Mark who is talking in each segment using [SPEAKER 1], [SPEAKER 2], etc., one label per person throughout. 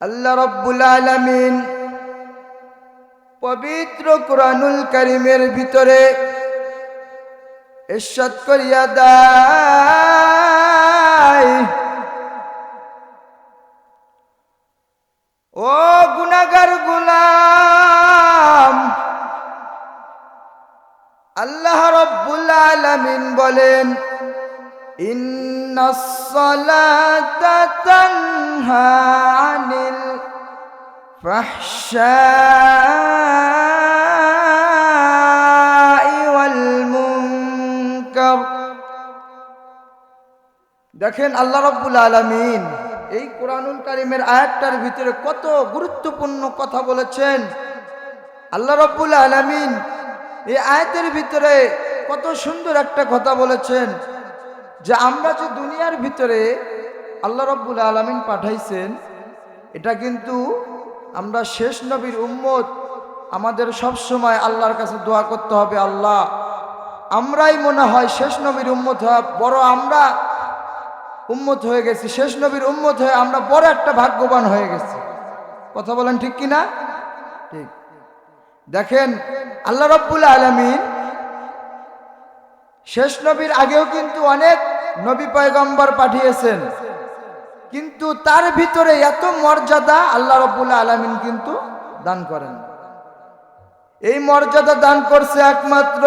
[SPEAKER 1] আল্লাহ রব্বুল আলমিন পবিত্র কোরআনুল করিমের ভিতরে ইস্বাদ করিয়া দেয়। ও গুনাগার গুলাম, আল্লাহ রব্বুল আলামিন বলেন, ইন্নাস সালাতা তানহা আনিল ওয়াল মুনকার দেখেন আল্লাহ রব্বুল আলামিন এই কোরআনুল কারিমের আয়াতটার ভিতরে কত গুরুত্বপূর্ণ কথা বলেছেন। আল্লাহ রব্বুল আলামিন এই আয়াতের ভিতরে কত সুন্দর একটা কথা বলেছেন যে আমরা যে দুনিয়ার ভিতরে আল্লাহ রব্বুল আলামিন পাঠাইছেন, এটা কিন্তু আমরা শেষ নবীর উম্মত। আমাদের সব সময় আল্লাহর কাছে দোয়া করতে হবে, আল্লাহ। আমরাই মনে হয় শেষ নবীর উম্মত হওয়া বড় আমরা উম্মত হয়ে গেছি। শেষ নবীর উম্মত হয়ে আমরা বড় একটা ভাগ্যবান হয়ে গেছি। কথা বলেন ঠিক কিনা ঠিক। দেখেন, আল্লাহ রব্বুল আলমিন শেষ নবীর আগেও কিন্তু অনেক নবী পয়গম্বর পাঠিয়েছেন। কিন্তু তার ভিতরে এত মর্যাদা আল্লাহ রব্বুল আলমিন কিন্তু দান করেন। এই মর্যাদা দান করছে একমাত্র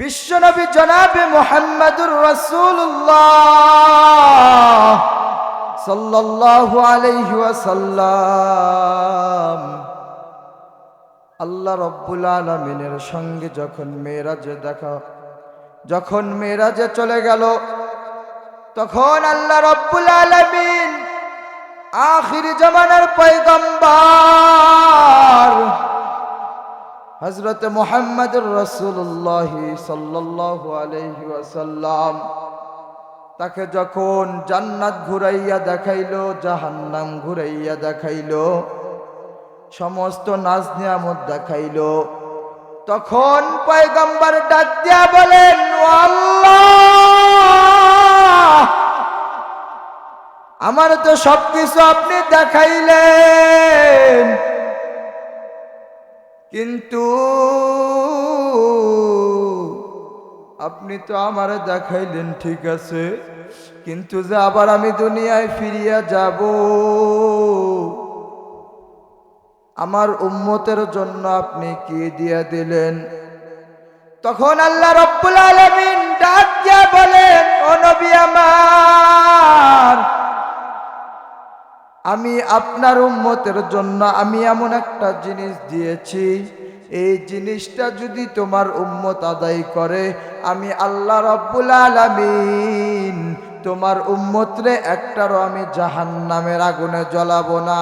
[SPEAKER 1] বিশ্বনবী জনাবে মোহাম্মদুর রসুল্লাহ আল্লাহ রব্বুল আলমিনের সঙ্গে যখন মেয়েরাজে দেখা, যখন মেয়েরাজে চলে গেল তখন আল্লাহ রব্বুল আলমিন আখির জমানার পয়গম্বর হজরত মোহাম্মদ রসুল্লাহ সাল্লাহ আলহি তাকে যখন জান্নাত ঘুরাইয়া দেখাইলো, জাহান্নাম ঘুরাইয়া দেখাইলো, সমস্ত নাজ নিয়ামত দেখাইল, তখন পয়গম্বর ডাক দিয়া বলেন, "ও আল্লাহ! আমার তো সবকিছু আপনি দেখাইলেন। কিন্তু আপনি তো আমার দেখাইলেন, ঠিক আছে। কিন্তু যে আবার আমি দুনিয়ায় ফিরিয়া যাব, আমার উম্মতের জন্য আপনি কি দিয়া দিলেন? তখন আল্লাহ রব্বুল আলমিন আমার, আমি আপনার উম্মতের জন্য আমি এমন একটা জিনিস দিয়েছি। এই জিনিসটা যদি তোমার উম্মত আদায় করে, আমি আল্লাহ রব্বুল আলামিন তোমার উম্মতরে একটারও আমি জাহান্নামের আগুনে জ্বলাবো না।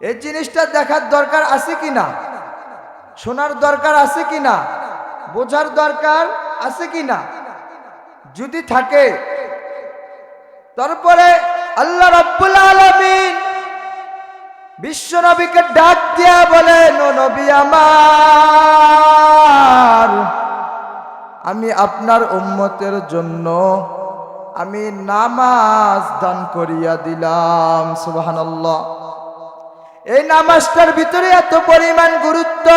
[SPEAKER 1] এই জিনিসটা দেখার দরকার আছে কি না শোনার দরকার আছে কি না বোঝার দরকার আছে কি না? যদি থাকে, তারপরে আল্লাহ রব্বুল আলমিন বিশ্ব নবীকে ডাক দিয়া বলেন, ও নবী আমার, আমি আপনার উম্মতের জন্য আমি নামাজ দান করিয়া দিলাম। সুবহানাল্লাহ। এই নামাজটার ভিতরে এত পরিমাণ গুরুত্ব।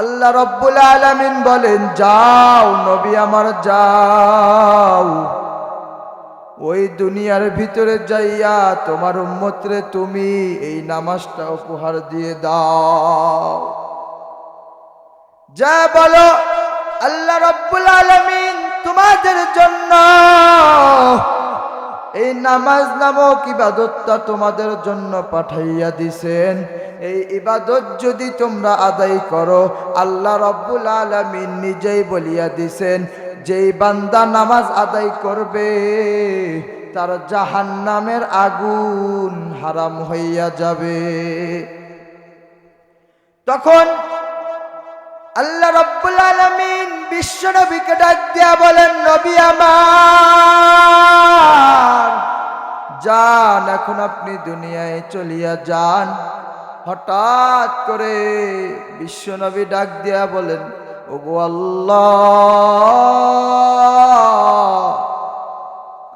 [SPEAKER 1] আল্লাহ রব্বুল আলামিন বলেন, যাও নবী আমার, যাও। ওই দুনিয়ার ভিতরে যাইয়া তোমার উম্মতরে তুমি এই নামাজটা উপহার দিয়ে দাও। যা বলো, আল্লাহ রব্বুল আলামিন তোমাদের জন্য। এই নামাজ নামক ইবাদতটা তোমাদের জন্য পাঠাইয়া দিছেন। এই ইবাদত যদি তোমরা আদায় করো, আল্লাহ রব্বুল আলমিন নিজেই বলিয়া দিছেন, যেই বান্দা নামাজ আদায় করবে, তার জাহান নামের আগুন হারাম হইয়া যাবে। তখন আল্লাহ রব্বুল আলমিন বিশ্ব নবীকে ডাক দিয়া বলেন, নবী আমার, যান, এখন আপনি দুনিয়ায় চলিয়া যান। হঠাৎ করে বিশ্ব নবী ডাক দিয়া বলেন, ওগো আল্লাহ,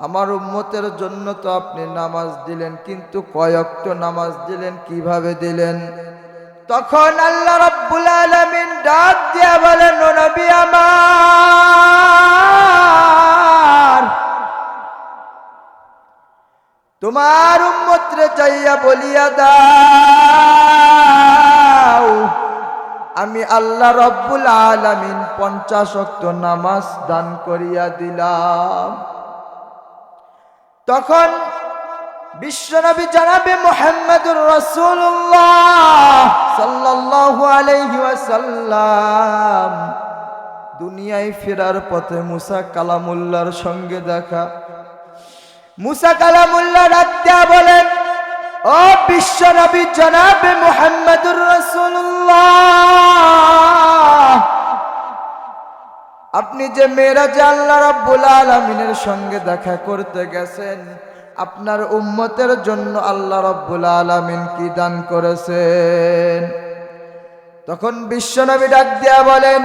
[SPEAKER 1] আমার উম্মতের জন্য তো আপনি নামাজ দিলেন, কিন্তু কয়ক্ত নামাজ দিলেন, কীভাবে দিলেন? তখন আল্লাহ রাব্বুল আলামিন ডাক দিয়া বলেন, "ও নবী আমার, তোমার উম্মতরে চাইয়া বলিয়া দাও, আমি আল্লাহ রব্বুল আলামিন পঞ্চাশ অক্ত নামাজ দান করিয়া দিলাম। তখন বিশ্বনবী জানাবে, মোহাম্মদুর রসুল্লাহ সাল্লাল্লাহু আলাইহি ওয়াসাল্লাম, দুনিয়ায় ফেরার পথে মুসা কালামুল্লার সঙ্গে দেখা। মুসা কালামুল্লাহ ডাক্তা বলেন, ও বিশ্বনবী জনাবে মোহাম্মদুর রসুল্লাহ আপনি যে মেয়েরাজে আল্লাহ রাব্বুল আলামিনের সঙ্গে দেখা করতে গেছেন আপনার উম্মতের জন্য আল্লাহ রাব্বুল আলামিন কি দান করেছেন? তখন বিশ্বনবী ডাক দিয়া বলেন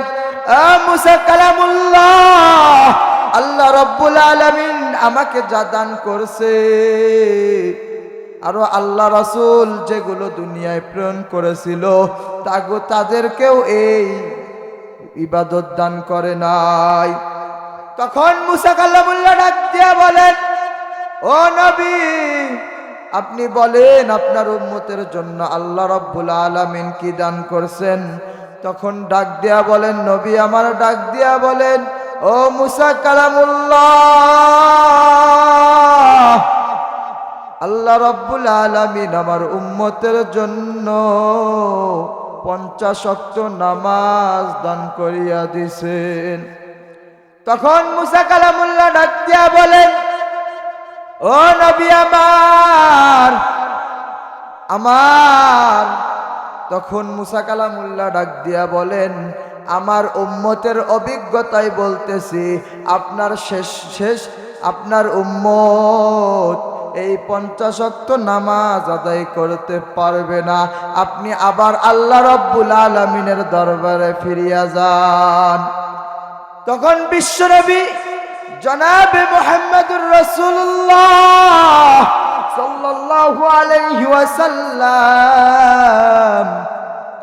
[SPEAKER 1] আল্লাহ রাব্বুল আলামিন আমাকে যা দান করছে, আরও আল্লাহ রাসূল যেগুলো দুনিয়ায় প্রেরণ করেছিল, তাগো তাদেরকেও এই ইবাদত দান করে নাই। তখন মুসা কাল্লামুল্লাহ ডাক দিয়া বলেন ও নবী, আপনি বলেন আপনার উম্মতের জন্য আল্লাহ রব্বুল আলামিন কি দান করছেন? তখন ডাক দিয়া বলেন, নবী আমার ডাক দিয়া বলেন, ও মুসা কালামুল্লাহ, আল্লাহ রব্বুল আলামিন আমার উম্মতের জন্য পঞ্চাশ অক্ত নামাজ দান করিয়া দিছেন। তখন মুসা কালামুল্লাহ ডাক দিয়া বলেন ও নবী আমার আমার। তখন মুসা কালামুল্লাহ ডাক দিয়া বলেন, আমার উম্মতের অভিজ্ঞতায় বলতেছি, আপনার শেষ শেষ, আপনার উম্মত এই পঞ্চাশক্ত নামাজ আদায় করতে পারবে না। আপনি আবার আল্লাহ রব্বুল আলমিনের দরবারে ফিরিয়া যান। তখন বিশ্বনবী জনাবে মোহাম্মদুর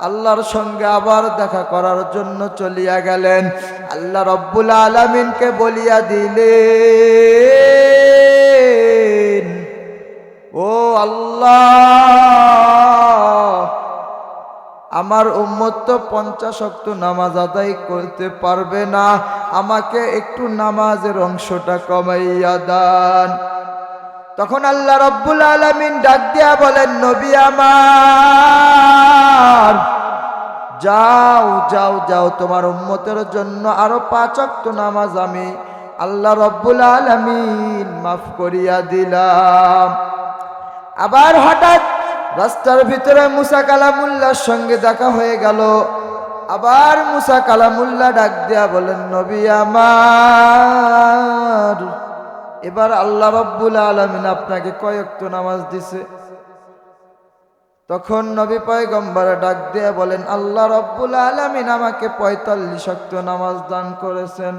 [SPEAKER 1] আল্লাহর সঙ্গে আবার দেখা করার জন্য চলিয়া গেলেন। আল্লাহ রব্বুল আলামিনকে বলিয়া দিলেন, ও আল্লাহ আমার উম্মত তো পঞ্চাশ অক্ত নামাজ আদায় করতে পারবে না। আমাকে একটু নামাজের অংশটা কমাইয়া দান। তখন আল্লাহ রব্বুল আলমিন ডাক দিয়া বলেন, নবী আমার, যাও যাও যাও, তোমার উম্মতের জন্য আরও পাঁচ অক্ত নামাজ আমি আল্লাহ রব্বুল আলমিন মাফ করিয়া দিলাম। আবার হঠাৎ রাস্তার ভিতরে মুসা কালামুল্লার সঙ্গে দেখা হয়ে গেল। আবার মুসা কালামুল্লাহ ডাক দেয়া বলেন, নবী আমার, এবার আল্লাহ রব্বুল আলমিন আপনাকে কয়েকত নামাজ দিছে। তখন নবী পয়গম্বর ডাক দেয়া বলেন, আল্লাহ রব্বুল আলমিন আমাকে পঁয়তাল্লিশ শক্ত নামাজ দান করেছেন।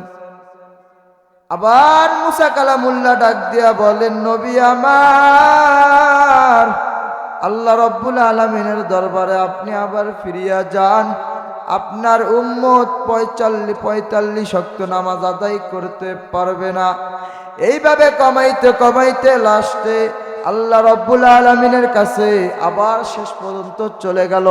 [SPEAKER 1] আবার মুসা কালামুল্লা ডাক দিয়া বলেন, নবী আমার আল্লাহ রব্বুল আলমিনের দরবারে আপনি আবার ফিরিয়া যান। আপনার উম্মত পঁয়তাল্লিশ পঁয়তাল্লিশ শক্ত নামাজ আদায় করতে পারবে না। এইভাবে কমাইতে কমাইতে লাস্টে আল্লাহ রব্বুল আলমিনের কাছে আবার শেষ পর্যন্ত চলে গেল।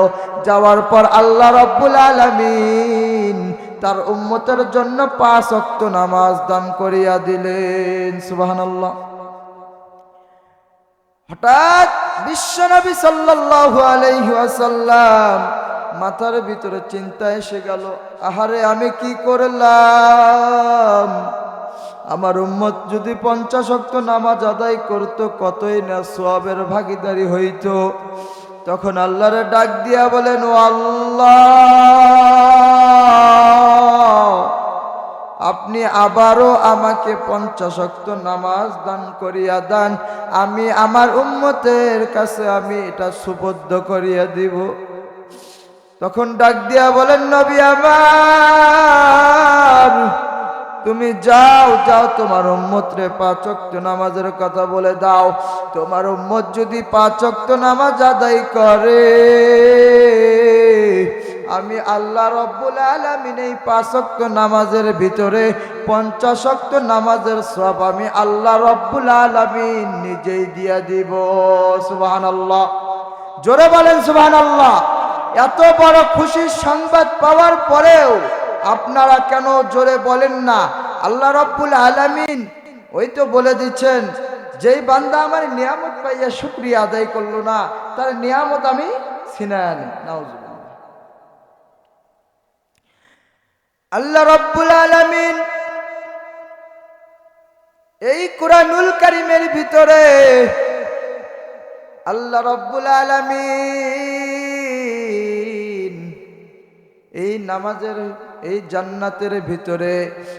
[SPEAKER 1] যাওয়ার পর আল্লাহ রব্বুল আলমিন তার উম্মতের জন্য পাঁচ অক্ত নামাজ দান করিয়া দিলেন। আল্লাহ হঠাৎ বিশ্বনবী সাল্লাল্লাহু আলাইহি ওয়াসাল্লাম মাথার ভিতরে চিন্তা এসে গেল, আহারে, আমি কি করলাম? আমার উম্মত যদি পঞ্চাশ অক্ত নামাজ আদায় করত, কতই না সোয়াবের ভাগিদারি হইত। তখন আল্লাহরে ডাক দিয়া বলেন, ও আল্লাহ! আপনি আবারও আমাকে পঞ্চাশক্ত নামাজ দান করিয়া দান। আমি আমার উম্মতের কাছে আমি এটা সুবদ্ধ করিয়া দিব। তখন ডাক দিয়া বলেন, নবী আমার, তুমি যাও যাও, তোমার উম্মত রে পাচক্ত নামাজের কথা বলে দাও। তোমার উম্মত যদি পাচক্ত নামাজ আদায় করে আমি আল্লাহ রব্বুল আলমিন এই পাঁচক্ত নামাজের ভিতরে পঞ্চাশক্ত নামাজের সব আমি আল্লাহ রব্বুল আলমিন নিজেই দিয়া দিব। সুবাহান আল্লাহ জোরে বলেন সুবাহান আল্লাহ এত বড় খুশির সংবাদ পাওয়ার পরেও আপনারা কেন জোরে বলেন না? আল্লাহ রব্বুল আলমিন ওই তো বলে দিচ্ছেন, যেই বান্দা আমার নিয়ামত পাইয়া শুক্রিয়া আদায় করল না, তার নিয়ামত আমি ছিনায় আনি। আল্লাহ রব্বুল আলামিন এই কোরআনুল কারিমের ভিতরে আল্লাহ রব্বুল আলামিন এই নামাজের, এই জান্নাতের ভিতরে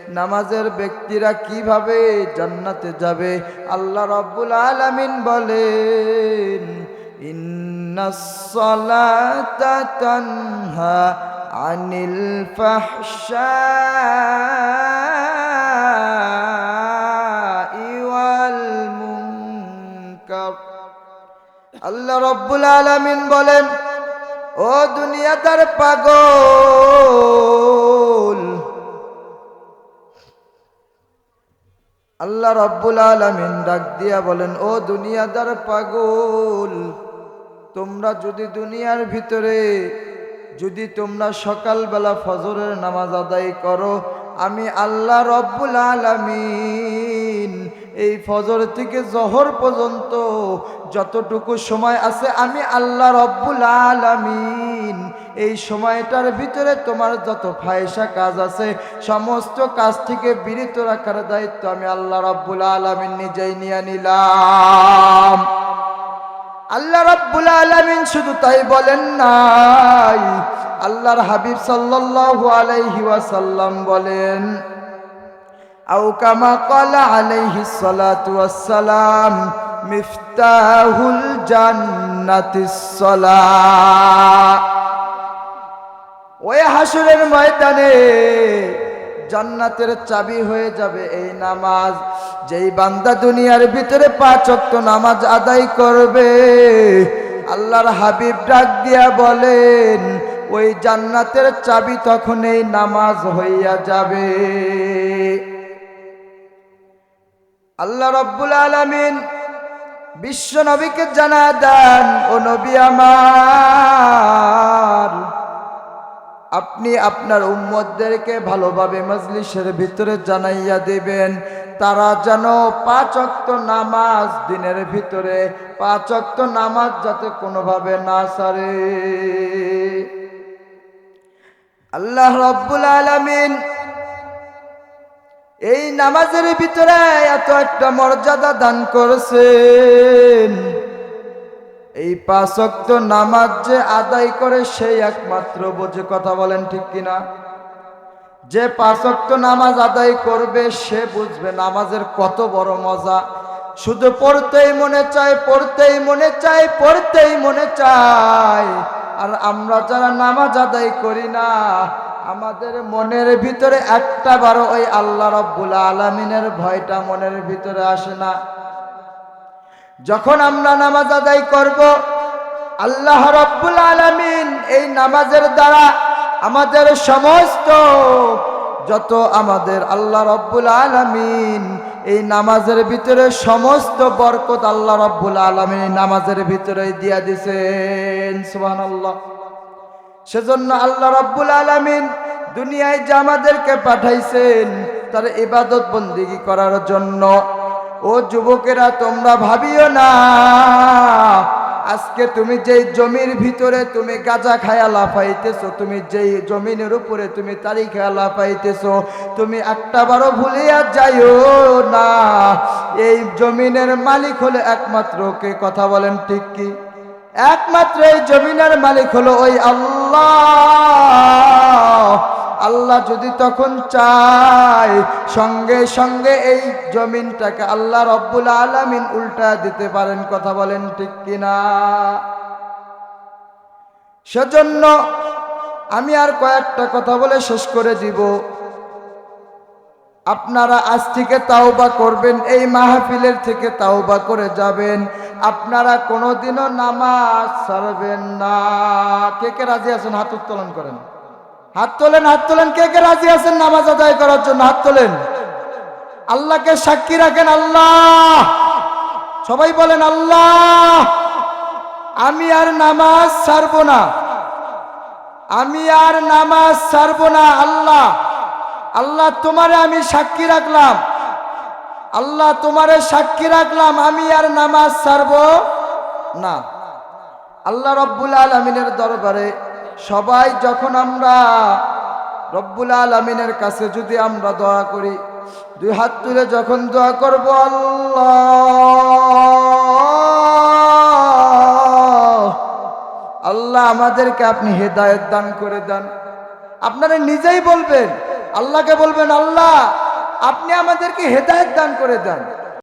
[SPEAKER 1] নামাজের ব্যক্তিরা কীভাবে জান্নাতে যাবে? আল্লাহ রব্বুল আলামিন বলেন, ইন্নাস সালাতা ফাহশাই ওয়াল মুনকার। আল্লাহ রব্বুল আলামিন বলেন, ও দুনিয়াদার পাগল, আল্লাহ রব্বুল আলামিন ডাক দিয়া বলেন, ও দুনিয়াদার পাগল, তোমরা যদি দুনিয়ার ভিতরে যদি তোমরা সকালবেলা ফজরের নামাজ আদায় করো, আমি আল্লাহ রব্বুল আলামিন এই ফজর থেকে জহর পর্যন্ত যতটুকু সময় আছে, আমি আল্লাহ রব্বুল আলামিন এই সময়টার ভিতরে তোমার যত ফায়সা কাজ আছে, সমস্ত কাজ থেকে বিরত রাখার দায়িত্ব আমি আল্লাহ রব্বুল আলামিন নিজেই নিয়ে নিলাম। আল্লাহ রাব্বুল আলামিন শুধু তাই বলেন নাই। আল্লাহর হাবিব সাল্লাল্লাহু আলাইহি ওয়াসাল্লাম বলেন, আও কামা ক্বালা আলাইহি সালাতু ওয়াসসালাম, মিফতাহুল জান্নাতিস সালাহ ওই হাসুরের ময়দানে জান্নাতের চাবি হয়ে যাবে এই নামাজ। যেই বান্দা দুনিয়ার ভিতরে পাঁচ অক্ত নামাজ আদায় করবে, আল্লাহর হাবিব ডাক দিয়া বলেন, ওই জান্নাতের চাবি তখন এই নামাজ হইয়া যাবে। আল্লাহ রব্বুল আলামিন বিশ্ব নবীকে জানা দেন, ও নবী আমার আপনি আপনার উম্মতদেরকে ভালোভাবে মজলিসের ভিতরে জানাইয়া দেবেন। তারা যেন পাঁচ অক্ত নামাজ দিনের ভিতরে, পাঁচ অক্ত নামাজ যাতে কোনোভাবে না সারে। আল্লাহ রব্বুল আলামিন এই নামাজের ভিতরে এত একটা মর্যাদা দান করেছেন। এই পাঁচক্ত নামাজ যে আদায় করে সেই একমাত্র বোঝে কথা বলেন ঠিক কিনা? যে পাঁচক্ত নামাজ আদায় করবে সে বুঝবে নামাজের কত বড় মজা। শুধু পড়তেই মনে চায়, পড়তেই মনে চায়, পড়তেই মনে চায়। আর আমরা যারা নামাজ আদায় করি না, আমাদের মনের ভিতরে একটা বারো ওই আল্লাহ রব্বুল আলমিনের ভয়টা মনের ভিতরে আসে না। যখন আমরা নামাজ আদায় করব, আল্লাহ রব্বুল আলমিন এই নামাজের দ্বারা আমাদের সমস্ত, যত আমাদের আল্লাহ রব্বুল আলমিন এই নামাজের ভিতরে সমস্ত বরকত আল্লাহ রব্বুল আলমিন এই নামাজের ভিতরে দিয়া দিছেন সুবাহ আল্লাহ সেজন্য আল্লাহ রব্বুল আলমিন দুনিয়ায় যে আমাদেরকে পাঠাইছেন, তার ইবাদত বন্দিগি করার জন্য ও যুবকেরা, তোমরা ভাবিও না। আজকে তুমি যেই জমির ভিতরে তুমি গাজা খায়া লাফাইতেছো, তুমি যেই জমিনের উপরে তুমি তারি খায়া লাফাইতেছো, তুমি একটা বারো ভুলিয়া যাইও না। এই জমিনের মালিক হলো একমাত্র কে? কথা বলেন ঠিক কি? একমাত্র এই জমিনের মালিক হলো ওই আল্লাহ। আল্লাহ যদি তখন চায়, সঙ্গে সঙ্গে এই জমিনটাকে আল্লাহ রব্বুল আলমিন উল্টা দিতে পারেন, কথা বলেন ঠিক কিনা? সেজন্য আমি আর কয়েকটা কথা বলে শেষ করে দিব। আপনারা আজ থেকে তাওবা করবেন, এই মাহফিলের থেকে তাওবা করে যাবেন। আপনারা কোনোদিনও নামাজ ছাড়বেন না। কে কে রাজি আছেন? হাত উত্তোলন করেন। হাত তোলেন হাত তোলেন। কে কে রাজি আছেন নামাজ আদায় করার জন্য? হাত তোলেন। আল্লাহকে সাক্ষী রাখেন আল্লাহ। সবাই বলেন আল্লাহ। আমি আর নামাজ ছাড়বো না। আমি আর নামাজ ছাড়বো না, আল্লাহ। আল্লাহ তোমারে আমি সাক্ষী রাখলাম। আল্লাহ তোমারে সাক্ষী রাখলাম, আমি আর নামাজ ছাড়বো না। আল্লাহ রব্বুল আলমিনের দরবারে সবাই যখন আমরা রব্বুল আলমিনের কাছে যদি আমরা দোয়া করি, দুই হাত তুলে যখন দোয়া করব, আল্লাহ! আল্লাহ আমাদেরকে আপনি হেদায়ত দান করে দেন। আপনারা নিজেই বলবেন, আল্লাহকে বলবেন, আল্লাহ, আপনি আমাদেরকে হেদায়ত দান করে দেন।